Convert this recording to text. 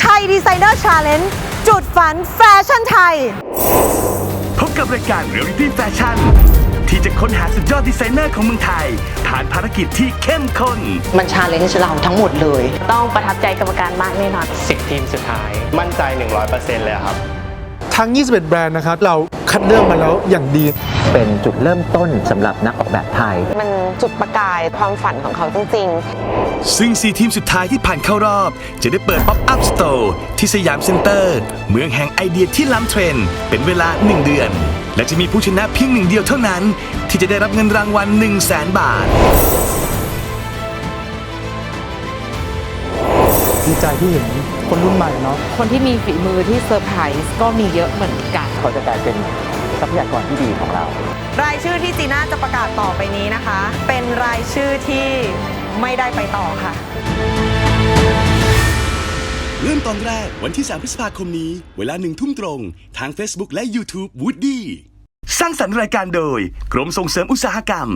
ไทยดีไซเนอร์ชาเลนจ์จุดฝันแฟชั่นไทย พบกับรายการ Reality Fashion ที่จะค้นหาสุดยอดดีไซเนอร์ของเมืองไทย ผ่านภารกิจที่เข้มข้น มันชาเลนจ์เราทั้งหมดเลย ต้องประทับใจกรรมการมากแน่นอน 10 ทีมสุดท้าย มั่นใจ 100%เลยครับ ทั้ง 21 แบรนด์นะครับ เราคัดเลือกมาแล้วอย่างดี เป็นจุดเริ่มต้นสำหรับนักออกแบบไทย มันจุดประกายความฝันของเขาจริง ซึ่ง 4 ทีมสุดท้ายที่ผ่านเข้ารอบ จะได้เปิด Pop Up Store ที่สยามเซ็นเตอร์ เมืองแห่งไอเดียที่ล้ำเทรนด์เป็นเวลา 1 เดือน และจะมีผู้ชนะเพียงหนึ่งเดียวเท่านั้น ที่จะได้รับเงินรางวัล1 0 0 0 0แสนบาท ดีใจที่เห็นคนรุ่นใหม่เนาะคนที่มีฝีมือที่เซอร์ไพรส์ก็มีเยอะเหมือนกัน เขาจะกลายเป็นทรัพยากรที่ดีของเรา รายชื่อที่จีน่าจะประกาศต่อไปนี้นะคะ เป็นรายชื่อที่ไม่ได้ไปต่อค่ะเริ่มตอนแรกวันที่ 3 พฤษภาคมนี้ เวลาหนึ่งทุ่มตรง ทาง Facebook และ YouTube Woody สร้างสรรค์รายการโดย กรมส่งเสริมอุตสาหกรรม